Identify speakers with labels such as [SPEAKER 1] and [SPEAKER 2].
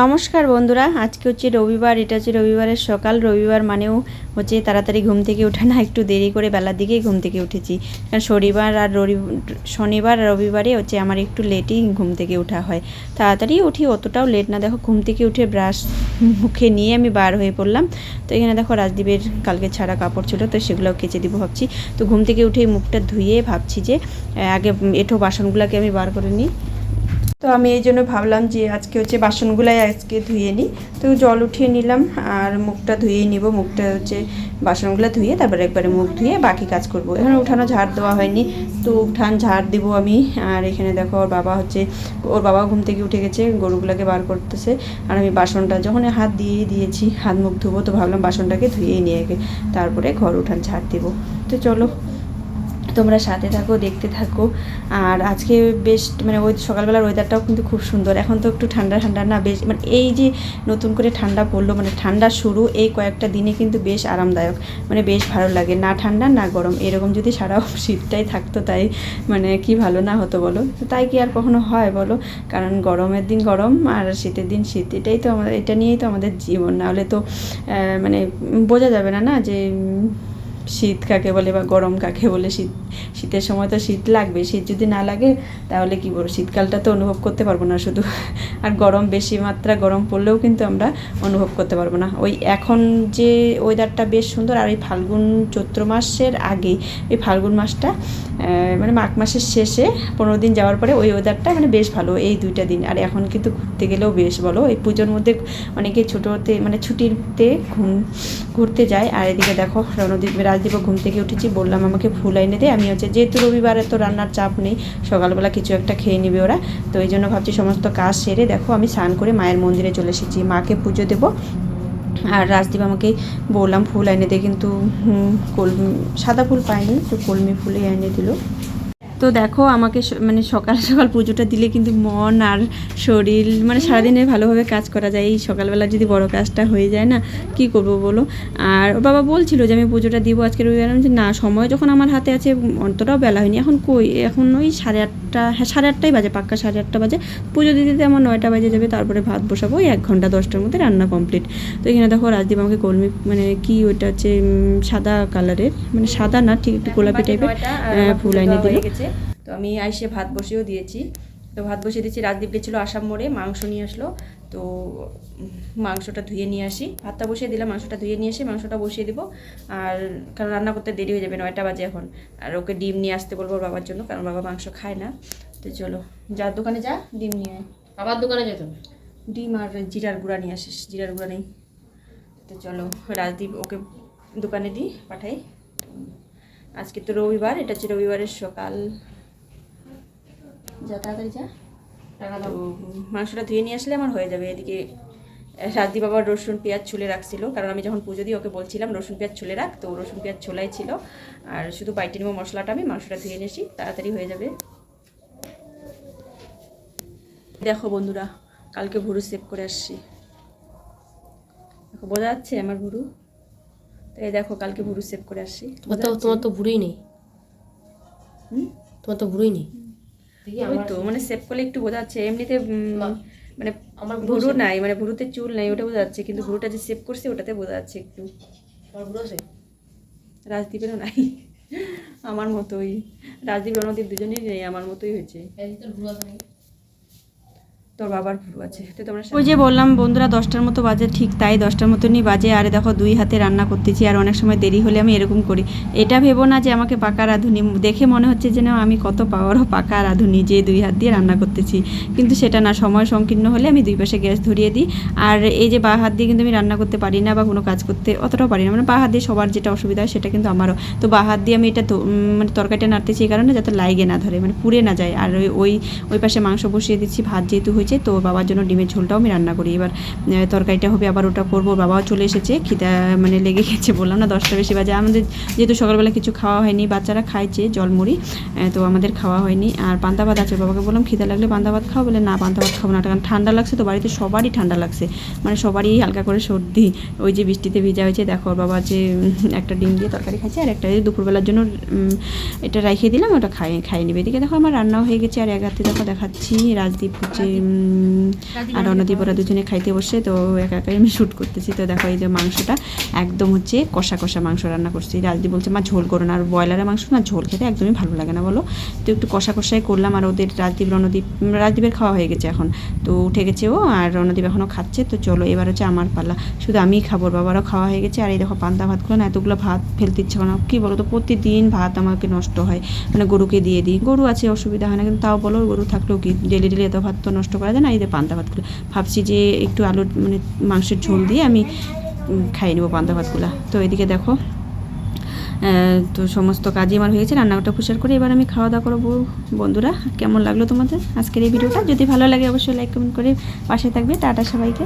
[SPEAKER 1] নমস্কার বন্ধুরা, আজকে হচ্ছে রবিবার, এটা হচ্ছে রবিবারের সকাল, রবিবার মানেও হচ্ছে তাড়াতাড়ি ঘুম থেকে ওঠা না, একটু দেরি করে বেলার দিকেই ঘুম থেকে উঠেছি। কারণ শনিবার আর রবি, শনিবার আর রবিবারে হচ্ছে আমার একটু লেটই ঘুম থেকে ওঠা হয়। তাড়াতাড়ি উঠি, অতটাও লেট না। দেখো, ঘুম থেকে উঠে ব্রাশ মুখে নিয়ে আমি বার হয়ে পড়লাম। তো এখানে দেখো, রাজদীপের কালকে ছাড়া কাপড় ছিল, তো সেগুলোও কেচে দিব ভাবছি। তো ঘুম থেকে উঠে মুখটা ধুয়ে ভাবছি যে আগে এঁঠো বাসনগুলোকে আমি বার করে নিই। তো আমি এই জন্য ভাবলাম যে আজকে হচ্ছে বাসনগুলাই আজকে ধুয়ে নিই। তো জল উঠিয়ে নিলাম আর মুখটা ধুয়েই নিব। মুখটা হচ্ছে বাসনগুলো ধুয়ে তারপরে একবারে মুখ ধুয়ে বাকি কাজ করব। এখানে উঠানো ঝাড় দেওয়া হয়নি। তো উঠান ঝাড় দিব আমি। আর এখানে দেখো ওর বাবা হচ্ছে, ওর বাবা ঘুম থেকে উঠে গেছে, গরুগুলোকে বার করতেছে। আর আমি বাসনটা যখন হাত দিয়ে দিয়েছি, হাত মুখ ধুবো, তো ভাবলাম বাসনটাকে ধুয়েই নিয়ে তারপরে ঘর উঠান ঝাড় দিব। তো চলো তোমরা সাথে থাকো, দেখতে থাকো। আর আজকে বেশ মানে ওই সকালবেলার ওয়েদারটাও কিন্তু খুব সুন্দর। এখন তো একটু ঠান্ডা ঠান্ডা না, বেশ মানে এই যে নতুন করে ঠান্ডা পড়ল মানে ঠান্ডা শুরু এই কয়েকটা দিনে কিন্তু বেশ আরামদায়ক মানে বেশ ভালো লাগে। না ঠান্ডা, না গরম। এরকম যদি সারা শীতটাই থাকতো তাই মানে কি ভালো না হতো বলো? তাই কি আর কখনো হয় বলো? কারণ গরমের দিন গরম, আর শীতের দিন শীত। এটাই তো আমাদের, এটা নিয়েই তো আমাদের জীবন। নাহলে তো মানে বোঝা যাবে না না যে শীত কাকে বলে বা গরম কাকে বলে, শীত, শীতের সময় তো শীত লাগবে, শীত যদি না লাগে তাহলে কি বলব? শীতকালটা তো অনুভব করতে পারব না শুধু। আর গরম বেশি মাত্রা গরম পড়লেও কিন্তু আমরা অনুভব করতে পারব না। ওই এখন যে ওয়েদারটা বেশ সুন্দর, আর এই ফাল্গুন চৈত্র মাসের আগে, এই ফাল্গুন মাসটা মানে মাঘ মাসের শেষে পনেরো দিন যাওয়ার পরে ওই ওয়েদারটা মানে বেশ ভালো, এই দুইটা দিন। আর এখন কিন্তু ঘুরতে গেলেও বেশ ভালো। এই পুজোর মধ্যে অনেকে ছোটোতে মানে ছুটিতে ঘুম, ঘুরতে যায়। আর এদিকে দেখো রণদীপ রাজদীপও ঘুম থেকে উঠেছি, বললাম, আমাকে ফুল এনে দেয় আমি হচ্ছে, যেহেতু রবিবারে তো রান্নার চাপ নেই, সকালবেলা কিছু একটা খেয়ে নিবে ওরা। তো এই জন্য ভাবছি সমস্ত কাজ সেরে দেখো, আমি স্নান করে মায়ের মন্দিরে চলে এসেছি। মাকে পুজো দেবো। আর রাজদীপ আমাকে বললাম, ফুল এনে দে। কিন্তু কলমি, সাদা ফুল পাইনি, তো কলমি ফুলই এনে দিল। তো দেখো আমাকে মানে সকাল সকাল পুজোটা দিলে কিন্তু মন আর শরীর মানে সারাদিনে ভালোভাবে কাজ করা যায়। এই সকালবেলা যদি বড় কাজটা হয়ে যায় না কি করব বলো? আর বাবা বলছিল যে আমি পুজোটা দিব আজকে রবিবার। আমি না সময় যখন আমার হাতে আছে অতটাও বেলা হয়নি। এখন কই এখন ওই সাড়ে আটটা হ্যাঁ সাড়ে আটটাই বাজে পাক্কা সাড়ে আটটা বাজে। পুজো দিতে দিতে আমার নয়টা বাজে যাবে তারপরে ভাত বসাবো ওই এক ঘণ্টা দশটার মধ্যে রান্না কমপ্লিট তো এখানে দেখো রাজদীপ আমাকে কলমি মানে কি ওইটা হচ্ছে সাদা কালারের মানে সাদা না ঠিক একটু গোলাপি টাইপের ফুল এনে দিল। আমি আইসে ভাত বসিয়েও দিয়েছি। তো ভাত বসিয়ে দিয়েছি রাজদীপ গেছিল আসাম মোড়ে মাংস নিয়ে আসলো। তো মাংসটা ধুয়ে নিয়ে আসি। ভাতটা বসিয়ে দিলাম মাংসটা ধুয়ে নিয়ে এসে মাংসটা বসিয়ে দিব। আর কারণ রান্না করতে দেরি হয়ে যাবে নয়টা বাজে এখন। আর ওকে ডিম নিয়ে আসতে বলব বাবার জন্য কারণ বাবা মাংস খায় না। তো চলো যার দোকানে যা ডিম নিয়ে আয়।
[SPEAKER 2] বাবার দোকানে যেতে
[SPEAKER 1] ডিম আর জিরার গুঁড়া নিয়ে আসিস জিরার গুঁড়া নেই। তো চলো রাজদীপ ওকে দোকানে দিই পাঠাই। আজকে তো রবিবার এটা হচ্ছে রবিবারের সকাল। যা তাড়াতাড়ি যা।
[SPEAKER 2] টাকা দাও।
[SPEAKER 1] মাংসটা ধুয়ে নিয়ে আসলে আমার হয়ে যাবে। এদিকে রাজদীপ আবার রসুন পেঁয়াজ ছুলে রাখছিল। কারণ আমি যখন পুজো দিই ওকে বলছিলাম রসুন পেঁয়াজ ছুলে রাখ। তো রসুন পেঁয়াজ ছোলাই ছিল। আর শুধু বাইটে নেব মশলাটা আমি মাংসটা ধুয়ে নিয়েছি। তাড়াতাড়ি হয়ে যাবে। দেখো বন্ধুরা কালকে ভুরু সেভ করে আসছি। দেখো বোঝা যাচ্ছে আমার ভুরু? তো এই দেখো কালকে ভুরু সেভ করে আসছি।
[SPEAKER 2] তোমার তো তোমার তো ভুড়ি নেই।
[SPEAKER 1] হুম?
[SPEAKER 2] তোমার তো ভুরুই নেই।
[SPEAKER 1] ওই তো মানে সেভ করলে একটু বোঝা যাচ্ছে এমনিতে মানে
[SPEAKER 2] আমার ভুরু
[SPEAKER 1] নাই মানে ভুরুতে চুল নাই ওটা বোঝা যাচ্ছে কিন্তু ভুরুটা যে সেভ করছে ওটাতে বোঝা যাচ্ছে একটু।
[SPEAKER 2] আমার আছে?
[SPEAKER 1] রাজদীপেরও নাই। আমার মতোই। রাজদীপ রণদীপ দুজনেরই নেই আমার মতোই হয়েছে।
[SPEAKER 2] তোর
[SPEAKER 1] বাবার ভুরু আছে তো তোমরা ওই যে বললাম বন্ধুরা দশটার মতো বাজে ঠিক তাই দশটার মতনই বাজে আরে দেখো দুই হাতে রান্না করতেছি আর অনেক সময় দেরি হলে আমি এরকম করি। এটা ভেবো না যে আমাকে পাকা রাঁধুনি দেখে মনে হচ্ছে যে না আমি কত পাওয়ারও পাকা রাঁধুনি যে দুই হাত দিয়ে রান্না করতেছি। কিন্তু সেটা না সময় সংকীর্ণ হলে আমি দুই পাশে গ্যাস ধরিয়ে দিই আর এই যে বা হাত দিয়ে কিন্তু আমি রান্না করতে পারি না বা কোনো কাজ করতে অতটাও পারি না মানে বা হাত দিয়ে সবার যেটা অসুবিধা হয় সেটা কিন্তু আমারও। তো বা হাত দিয়ে আমি এটা মানে তরকারিটা নাড়তেছি এই কারণে যাতে লাইগে না ধরে মানে পুড়ে না যায় আর ওই ওই ওই পাশে মাংস বসিয়ে দিচ্ছি ভাত যেহেতু হয়েছে, তো বাবার জন্য ডিমের ঝোলটাও আমি রান্না করি। এবার তরকারিটা হবে, আবার ওটা করব। বাবাও চলে এসেছে, খিদা মানে লেগে গেছে, বললাম না, দশটা বেশি বাজে। আমাদের যেহেতু সকালবেলা কিছু খাওয়া হয়নি, বাচ্চারা খাইছে, জলমুড়ি তো আমাদের খাওয়া হয়নি। আর পান্তা ভাত আছে, বাবাকে বললাম, খিদা লাগলে পান্তা ভাত খাও। বলে, না, পান্তা ভাত খাব না। কারণ ঠান্ডা লাগছে, তো বাড়িতে সবারই ঠান্ডা লাগছে। মানে সবারই হালকা করে সর্দি, ওই যে বৃষ্টিতে ভিজা হয়েছে। দেখো বাবা যে একটা ডিম দিয়ে তরকারি খাইছে, আর একটা দুপুরবেলার জন্য এটা রাখিয়ে দিলাম, ওটা খাই, খাইয়ে নেবে। এদিকে দেখো, আমার রান্নাও হয়ে গেছে, আর এক দেখো, দেখাচ্ছি, রাজদীপ হচ্ছে আর অন্যদীপ ওরা দুজনে খাইতে বসে, তো একা একাই আমি শ্যুট করতেছি। তো দেখো এই যে মাংসটা একদম হচ্ছে কষা কষা মাংস রান্না করছি। রাজদীপ বলছে, মা, ঝোল করো না। আর ব্রয়লারের মাংস না, ঝোল খেতে একদমই ভালো লাগে না, বলো? তো একটু কষা কষাই করলাম আর ওদের রাজদীপ, রণদীপ, রাজদীপের খাওয়া হয়ে গেছে এখন। তো উঠে গেছে ও আর রণদীপ এখনও খাচ্ছে। তো চলো, এবার হচ্ছে আমার পাল্লা শুধু আমিই খাব বাবারও খাওয়া হয়ে গেছে। আর এই দেখো পান্তা ভাতগুলো না, এতগুলো ভাত ফেলতে ইচ্ছে করে না। কী বলো তো, প্রতিদিন ভাত আমাকে নষ্ট হয়। মানে গরুকে দিয়ে দিই। গরু আছে, অসুবিধা হয় না, কিন্তু তাও বলো, গরু থাকলেও কি? ডেলি ডেলি এত ভাত তো নষ্ট করা যায় না, এই পান্তা ভাতগুলো ভাবছি যে একটু আলুর মানে মাংসের ঝোল দিয়ে আমি খাই খাইয়ে নেব পান্তা ভাতগুলো তো এদিকে দেখো তো সমস্ত কাজই আমার হয়েছে রান্নাটা পুষার করে এবার আমি খাওয়া দাওয়া করব। বন্ধুরা, কেমন লাগল তোমাদের আজকের এই ভিডিওটা? যদি ভালো লাগে অবশ্যই লাইক কমেন্ট করে পাশে থাকবে। টাটা সবাইকে।